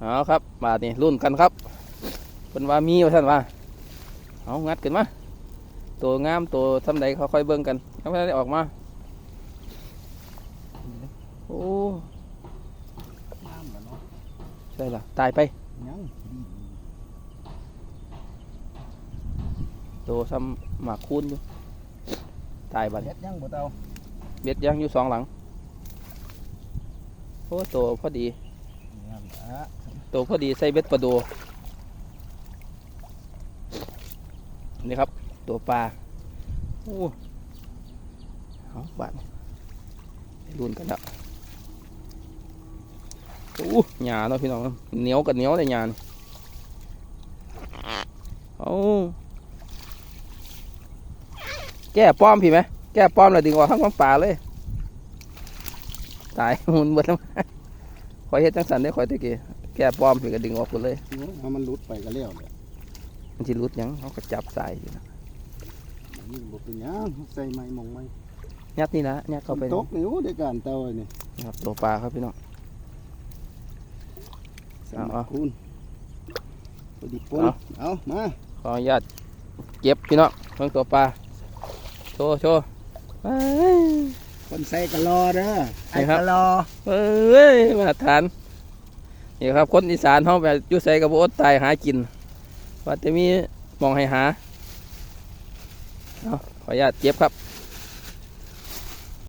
เอาครับบาทนี่รุ่นกันครับเป็นว่ามีว่าท่านว่าเอางัดขึ้นมาตัวงามตัวทำใดเขาค่อยเบิ่งกันยังไม่ได้ออกมาโอ้น้ำแล้วเนาะใช่ละตายไปยังดีตัวซ้ำหมากคูนอยู่ตายบัดเฮ็ดยังบ่เตาเบ็ดยังอยู่สองหลังโอ้ตัวพอดีนั่นละ ตัวพอดีใส่เบ็ดปลาดูนี่ครับ ตัวปลาโอ้เอาบาดรุนกันแล้วโอ้หยาเนาะพี่น้องเนาะเหนียวกับเหนียวเลยหยานี่เอาแก้ป้อมพี่ไหมแก้ป้อมแล้วดึงออกทั้งป่าเลย ตายหมุนเบิดแล้วคอยเฮ็ดจังสันได้คอยตะกี้ แก้ป้อมพี่ก็ดึงออกหมดเลยโอ้ยเอามันหลุดไปก็แล้วแหละมันสิรุดหยังเขาก็จับสายอยู่นะนี่บ่เป็นหยังใส่ไม้มองไม้ยัดนี่นะยัดเข้าไปตกนี่โอ้ได้การเตาไอ้นี่นะครับตัวปลาครับพี่น้องสเอามัเอาครคูณพอดีปนเอาเอามาขออนุญาตเก็บพี่น้องเพิ่งตัวปลาโชว์โชว์ไปคนใส่กะลอเด้อไอ้นี่ครับกะลอเอ้ยมาตรฐาน นี่ครับคนอีสานเขาแบบยุ่ใส่กับอดตายหากินว่าจะมีมองให้หาเอาขออนุญาตเก็บครับ